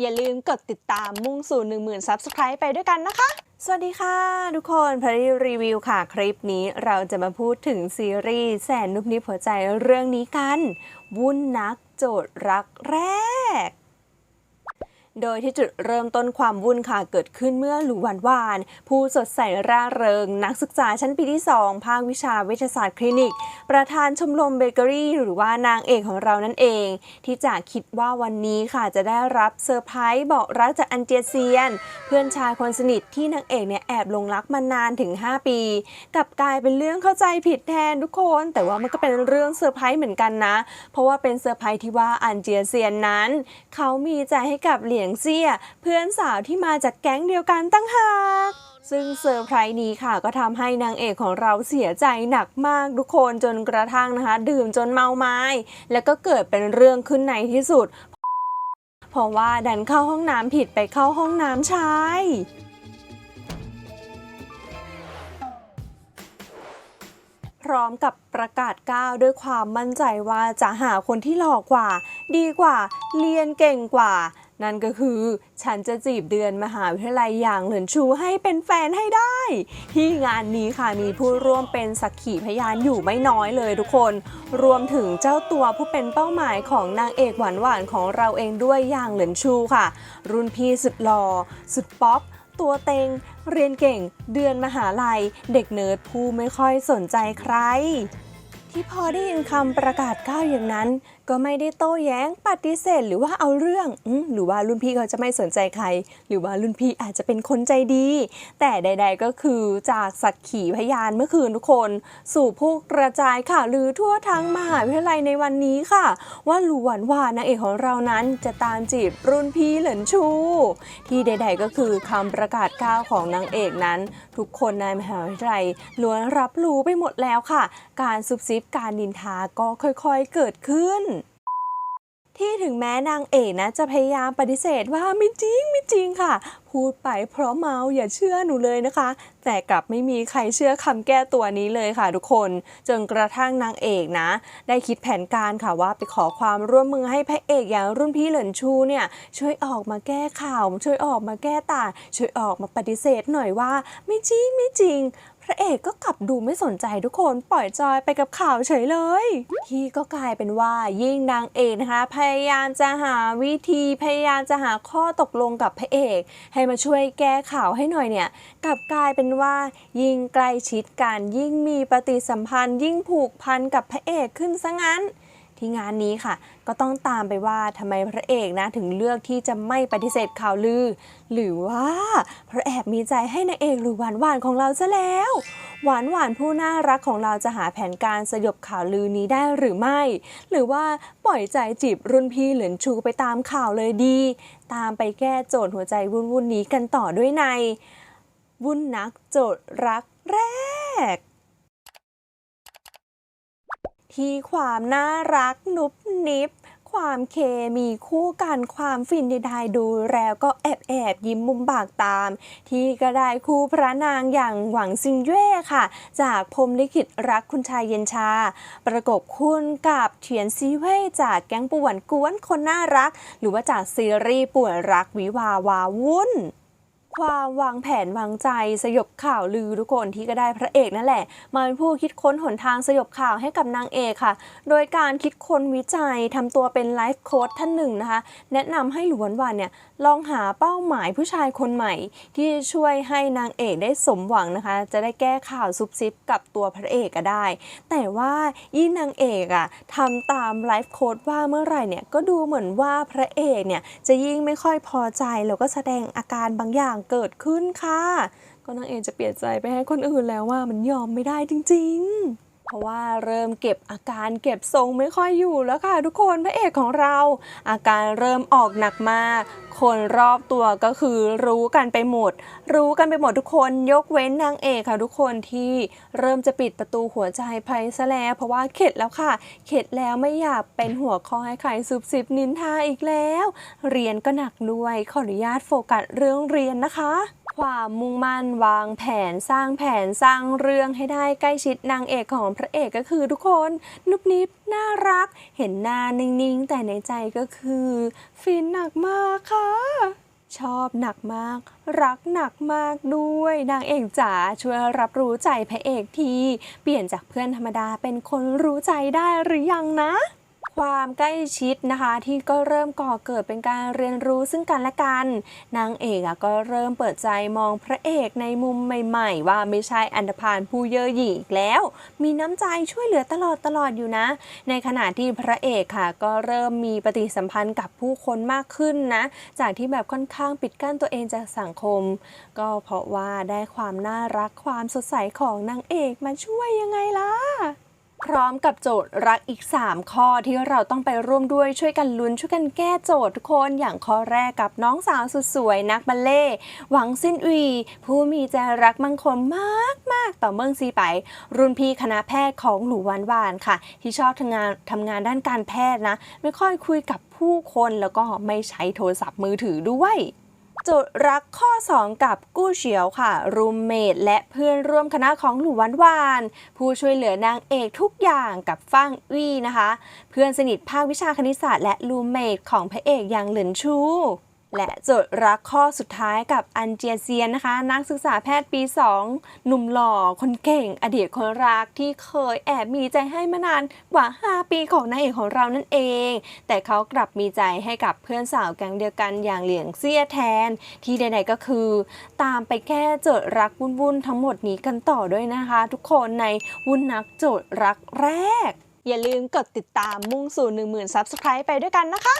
อย่าลืมกดติดตามมุ่งสู่ 10,000 Subscribe ไปด้วยกันนะคะ สวัสดีค่ะ ทุกคนพรีรีวิวค่ะ คลิปนี้เราจะมาพูดถึงซีรีส์แสนนุบนิบหัวใจเรื่องนี้กัน วุ่นนักโจทย์รักแรก โดยที่จุดเริ่มต้นความวุ่นค่ะเกิดขึ้นเมื่อหลูหวานวาน ผู้สดใสร่าเริง นักศึกษาชั้นปีที่ 2 ภาควิชาเวชศาสตร์คลินิก ประธานชมรมเบเกอรี่หรือว่านางเอกของเรานั่นเอง ที่จะคิดว่าวันนี้ค่ะจะได้รับเซอร์ไพรส์บอกรักจากอันเจียเซียน เพื่อนชายคนสนิทที่นางเอกเนี่ยแอบลงรักมานานถึง 5 ปีกลับกลายเป็นเรื่องเข้าใจผิดแทนทุกคน แต่ว่ามันก็เป็นเรื่องเซอร์ไพรส์เหมือนกันนะ เพราะว่าเป็นเซอร์ไพรส์ที่ว่าอันเจียเซียนนั้น เขามีใจให้กับเหลียงเซี่ยเพื่อนสาวที่มาจากแก๊งเดียวกันตั้งหากซึ่งเซอร์ไพรส์นี้ค่ะก็ทำให้นางเอกของเราเสียใจหนักมากทุกคนจนกระทั่งนะคะ ดื่มจนเมาไม้ แล้วก็เกิดเป็นเรื่องขึ้นในที่สุด เพราะว่าดันเข้าห้องน้ำผิดไปเข้าห้องน้ำชายพร้อมกับประกาศก้าวด้วยความมั่นใจว่าจะหาคนที่หล่อกว่า ดีกว่า เรียนเก่งกว่า นั่นก็คือฉันจะจีบเดือนมหาวิทยาลัยอย่างเหลินชูให้เป็นแฟนให้ได้ ที่งานนี้ค่ะมีผู้ร่วมเป็นสักขีพยานอยู่ไม่น้อยเลยทุกคน รวมถึงเจ้าตัวผู้เป็นเป้าหมายของนางเอกหวานๆของเราเองด้วยอย่างเหลินชูค่ะ รุ่นพี่สุดหล่อสุดป๊อปตัวเต็ง เรียนเก่ง เดือนมหาลัย เด็กเนิร์ดผู้ไม่ค่อยสนใจใคร ที่พอได้ยินคำประกาศก้าวอย่างนั้น ก็ไม่ได้โต้แย้งปฏิเสธหรือว่าเอาเรื่องอหรือว่ารุ่นพี่เขาจะไม่สนใจใคร หรือว่ารุ่นพี่อาจจะเป็นคนใจดี แต่ใด ๆก็คือจากสักขีพยานเมื่อคืนทุกคน สู่ผู้กระจายข่าวลือทั่วทั้งมหาวิทยาลัยในวันนี้ค่ะ ว่าหลวนว่านนางเอกของเรานั้นจะตามจีบรุ่นพี่เหลินชู ที่ใด ๆ ก็คือคำประกาศก้าวของนางเอกนั้น ทุกคนในมหาวิทยาลัยล้วนรับรู้ไปหมดแล้วค่ะ การซุบซิบการนินทาก็ค่อยๆเกิดขึ้น ที่ถึงแม้นางเอกนะจะพยายามปฏิเสธว่าไม่จริงไม่จริงค่ะ พูดไปเพราะเมาอย่าเชื่อหนูเลยนะคะ แต่กลับไม่มีใครเชื่อคำแก้ตัวนี้เลยค่ะทุกคน จนกระทั่งนางเอกนะ ได้คิดแผนการค่ะว่าไปขอความร่วมมือให้พระเอกอย่างรุ่นพี่เหลินชูเนี่ยช่วยออกมาแก้ข่าว ช่วยออกมาแก้ต่างช่วยออกมาปฏิเสธหน่อยว่า ไม่จริงไม่จริงพระเอกก็กลับดูไม่สนใจทุกคนปล่อยจอยไปกับข่าวเฉยเลยที่ก็กลายเป็นว่ายิ่งนางเอกนะคะ พยายามจะหาวิธีพยายามจะหาข้อตกลงกับพระเอก ให้มาช่วยแก้ข่าวให้หน่อยเนี่ยกลับกลายเป็นว่ายิ่งใกล้ชิดกันยิ่งมีปฏิสัมพันธ์ ยิ่งผูกพันกับพระเอกขึ้นซะงั้น ที่งานนี้ค่ะ ก็ต้องตามไปว่าทำไมพระเอกนะถึงเลือกที่จะไม่ปฏิเสธข่าวลือ หรือว่าพระแอบมีใจให้นางเอกหรือหวานหวานของเราซะแล้ว หวานหวานผู้น่ารักของเราจะหาแผนการสยบข่าวลือนี้ได้หรือไม่ หรือว่าปล่อยใจจีบรุ่นพี่เหลินชูไปตามข่าวเลยดี ตามไปแก้โจทย์หัวใจวุ่นๆนี้กันต่อด้วยใน วุ่นนักโจทย์รักแรก ที่ความน่ารักนุบนิบความเคมีคู่กันความฟินใดๆดูแล้วก็แอบแอบยิ้มมุมปากตาม ที่ก็ได้คู่พระนางอย่างหวังซิงเย่ค่ะ จากพรมลิขิตรักคุณชายเย็นชา ประกบคุณกับเทียนซีเว่ยจากแก๊งป่วนกวนคนน่ารัก หรือว่าจากซีรีส์ป่วนรักวิวาวาวุ่น ความวางแผนวางใจสยบข่าวลือทุกคนที่ก็ได้พระเอกนั่นแหละ มาเป็นผู้คิดค้นหนทางสยบข่าวให้กับนางเอกค่ะ โดยการคิดค้นวิจัยทำตัวเป็นไลฟ์โค้ดท่านหนึ่งนะคะ แนะนำให้หลวนวานเนี่ยลองหาเป้าหมายผู้ชายคนใหม่ ที่จะช่วยให้นางเอกได้สมหวังนะคะ จะได้แก้ข่าวซุบซิบกับตัวพระเอกก็ได้ แต่ว่ายิ่งนางเอกอะทำตามไลฟ์โค้ดว่าเมื่อไหร่เนี่ยก็ดูเหมือนว่าพระเอกเนี่ยจะยิ่งไม่ค่อยพอใจแล้วก็แสดงอาการบางอย่างเกิดขึ้นค่ะ ก็นางเอกจะเปลี่ยนใจไปให้คนอื่นแล้วว่ามันยอมไม่ได้จริง ๆ เพราะว่าเริ่มเก็บอาการเก็บทรงไม่ค่อยอยู่แล้วค่ะทุกคนพระเอกของเรา อาการเริ่มออกหนักมาก คนรอบตัวก็คือรู้กันไปหมด รู้กันไปหมดทุกคนยกเว้นนางเอกค่ะทุกคนที่เริ่มจะปิดประตูหัวใจไปซะแล้วเพราะว่าเข็ดแล้วค่ะ เข็ดแล้วไม่อยากเป็นหัวข้อให้ใครซุบซิบนินทาอีกแล้ว เรียนก็หนักด้วยขออนุญาตโฟกัสเรื่องเรียนนะคะ ความมุ่งมั่นวางแผนสร้างแผนสร้างเรื่องให้ได้ใกล้ชิดนางเอกของพระเอกก็คือทุกคนนุบนิบน่ารัก เห็นหน้านิ่งๆ แต่ในใจก็คือ ฟินหนักมากค่ะชอบหนักมาก รักหนักมากด้วยนางเอกจ๋าช่วยรับรู้ใจพระเอกที เปลี่ยนจากเพื่อนธรรมดาเป็นคนรู้ใจได้หรือยังนะ ความใกล้ชิดนะคะ ที่ก็เริ่มก่อเกิดเป็นการเรียนรู้ซึ่งกันและกัน นางเอกอะก็เริ่มเปิดใจมองพระเอกในมุมใหม่ ๆ ว่าไม่ใช่อันธพาลผู้เย่อหยิ่งอีกแล้ว มีน้ำใจช่วยเหลือตลอดตลอดอยู่นะ ในขณะที่พระเอกค่ะ ก็เริ่มมีปฏิสัมพันธ์กับผู้คนมากขึ้นนะ จากที่แบบค่อนข้างปิดกั้นตัวเองจากสังคม ก็เพราะว่าได้ความน่ารักความสดใสของนางเอกมาช่วยยังไงล่ะ พร้อมกับโจทย์รักอีก 3 ข้อที่เราต้องไปร่วมด้วยช่วยกันลุ้นช่วยกันแก้โจทย์ทุกคนอย่างข้อแรกกับน้องสาวสุดสวยนักบัลเล่ หวังซินอุยผู้มีใจรักมั่งคงมากมากๆต่อเมืองซีไป รุ่นพี่คณะแพทย์ของหลูหวานวานค่ะ ที่ชอบทำงานทำงานด้านการแพทย์นะ ไม่ค่อยคุยกับผู้คนแล้วก็ไม่ใช้โทรศัพท์มือถือด้วย จุดรักข้อ 2 กับกู้เฉียวค่ะ รูมเมดและเพื่อนร่วมคณะของหลูวันวาน ผู้ช่วยเหลือนางเอกทุกอย่างกับฟั่งวี่นะคะ เพื่อนสนิทภาควิชาคณิตศาสตร์และรูมเมดของพระเอกอย่างเหลินชู และโจทย์รักข้อสุดท้ายกับอันเจียเซียนนะคะ นักศึกษาแพทย์ปี 2 หนุ่มหล่อคนเก่ง อดีตคนรักที่เคยแอบมีใจให้มานานกว่า 5 ปีของนางเอกของเรานั่นเอง แต่เขากลับมีใจให้กับเพื่อนสาวแก๊งเดียวกันอย่างเหลียงเซียแทน ที่ใดๆก็คือ ตามไปแก้โจทย์รักวุ่นๆทั้งหมดนี้กันต่อด้วยนะคะ ทุกคนในวุ่นนักโจทย์รักแรก อย่าลืมกดติดตามมุ่งสู่ 10,000 Subscribe ไปด้วยกันนะคะ